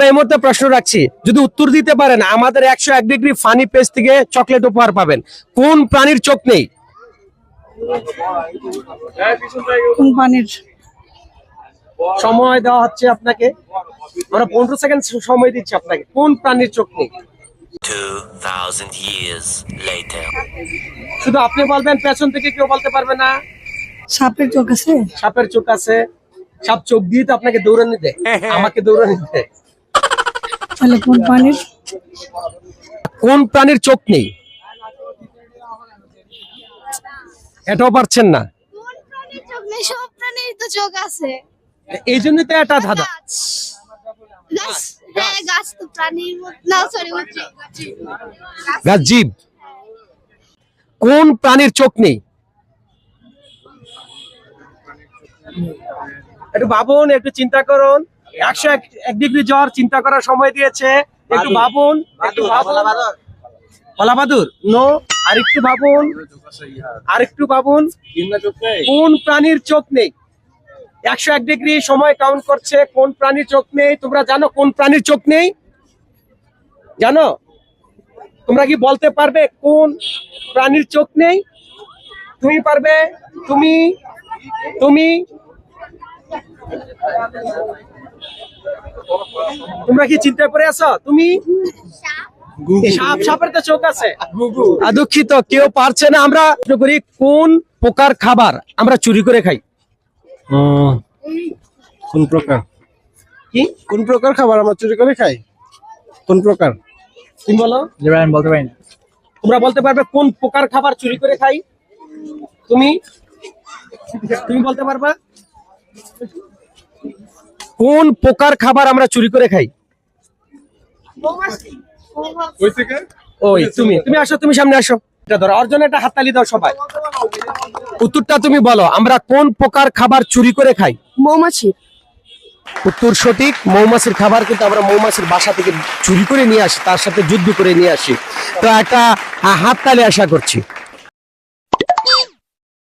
তারপরে এই মুহূর্তে প্রশ্ন রাখছি যদি উত্তর দিতে পারেন আমাদের একশো এক ডিগ্রি ফানি পেজ থেকে চকলেট উপহার পাবেন। কোন প্রাণীর চোখ নেই? কোন সময় দেওয়া হচ্ছে আপনাকে। আমরা পনেরো সেকেন্ড সময় দিচ্ছি আপনাকে। কোন প্রাণীর চোখ নেই? 2,000 years later. শুধু আপনি বলবেন পেছন থেকে কেউ বলতে পারবে না। সাপের চোখ আছে? সাপের চোখ আছে। সাপ চোখ দিয়ে তো আপনাকে দৌড়ানি দেয়। আমাকে দৌড়ানি দেয়। তাহলে কোন প্রাণীর? চোখ নেই? এটাও পারছেন না। কোন প্রাণীর চোখ নেই? সব প্রাণীর তো চোখ আছে। এই জন্য তো এটা ধাঁধা। হ্যাঁ গাছ জীব। কোন প্রাণীর চোখ নেই? একটু ভাবুন একটু চিন্তা করুন। একশো এক এক ডিগ্রি জ্বর চিন্তা করার সময় দিয়েছে। একটু ভাবুন একটু ভাবুন। কলাবাদুর নো আরেকটু ভাবুন। আরেকটু ভাবুন। কোন প্রাণীর চোখ নেই? একশো এক ডিগ্রি সময় কাউন্ট করছে কোন প্রাণীর চোখ নেই? তোমরা জানো কোন প্রাণীর চোখ নেই? জানো? তোমরা কি বলতে পারবে কোন প্রাণীর চোখ নেই? তুমি পারবে? তুমি? তুমি? তোমরা কি চিন্তায় পড়ে আছো? তুমি? সাপ সাপের তো চোখ আছে। দুঃখিত কেউ পারছে না। আমরা করি কোন প্রকার খাবার আমরা চুরি করে খাই? কোন প্রকার? কি? কোন প্রকার খাবার আমরা চুরি করে খাই? কোন প্রকার? তুমি বলো। বলতে পারি তোমরা বলতে পারবে কোন প্রকার খাবার চুরি করে খাই? তুমি? তুমি বলতে পারবা? কোন প্রকার খাবার আমরা চুরি করে খাই? ওই তুমি তুমি আসো তুমি সামনে আসো। এটা ধরো অর্জনে একটা হাততালি দাও সবাই। উত্তরটা তুমি বলো আমরা কোন প্রকার খাবার চুরি করে খাই? মৌমাছি। উত্তর সঠিক মৌমাছির খাবার কিন্তু আমরা মৌমাছির বাসা থেকে চুরি করে নিয়ে আসি তার সাথে যুদ্ধ করে নিয়ে আসি। তো একটা হাততালি আশা করছি।